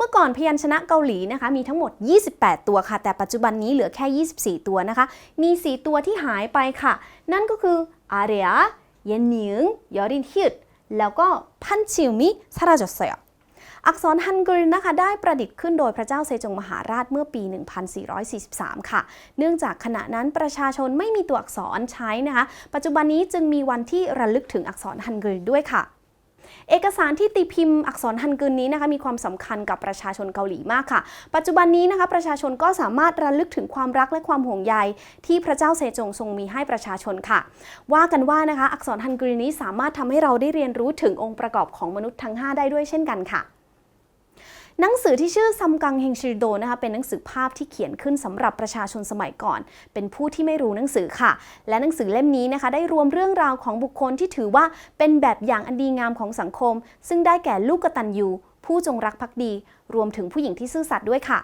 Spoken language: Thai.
มื่อก่อนพยัญชนะเกาหลีนะคะมีทั้งหมด 28 ตัวค่ะ แต่ปัจจุบันนี้เหลือแค่ 24 ตัวนะคะ มี 4 ตัวที่หายไปค่ะ นั่นก็คืออาเรียเยนหนิงยอรินฮิดแล้วก็พันชิวมิซาราจอเซยอักษรฮันกฤษนะคะได้ประดิษฐ์ขึ้นโดยพระเจ้าเซจงมหาราชเมื่อปี 1443 ค่ะ เนื่องจากขณะนั้นประชาชนไม่มีตัวอักษรใช้นะคะ ปัจจุบันนี้จึงมีวันที่ระลึกถึงอักษรฮันกฤษด้วยค่ะ เอกสารที่ตีพิมพ์อักษรฮันกึนนี้นะคะมีความสำคัญกับประชาชนเกาหลีมากค่ะ ปัจจุบันนี้นะคะประชาชนก็สามารถระลึกถึงความรักและความห่วงใย ที่พระเจ้าเซจงทรงมีให้ประชาชนค่ะ ว่ากันว่านะคะอักษรฮันกึนนี้สามารถทำให้เราได้เรียนรู้ถึงองค์ประกอบของมนุษย์ทั้ง 5 ได้ด้วยเช่นกันค่ะ หนังสือที่ชื่อซัมกังเฮงชิโดนะคะเป็นหนังสือภาพที่เขียนขึ้นสำหรับประชาชนสมัยก่อน เป็นผู้ที่ไม่รู้หนังสือค่ะ และหนังสือเล่มนี้นะคะ ได้รวมเรื่องราวของบุคคลที่ถือว่าเป็นแบบอย่างอันดีงามของสังคม ซึ่งได้แก่ลูกกตัญญูผู้จงรักภักดี รวมถึงผู้หญิงที่ซื่อสัตย์ด้วยค่ะ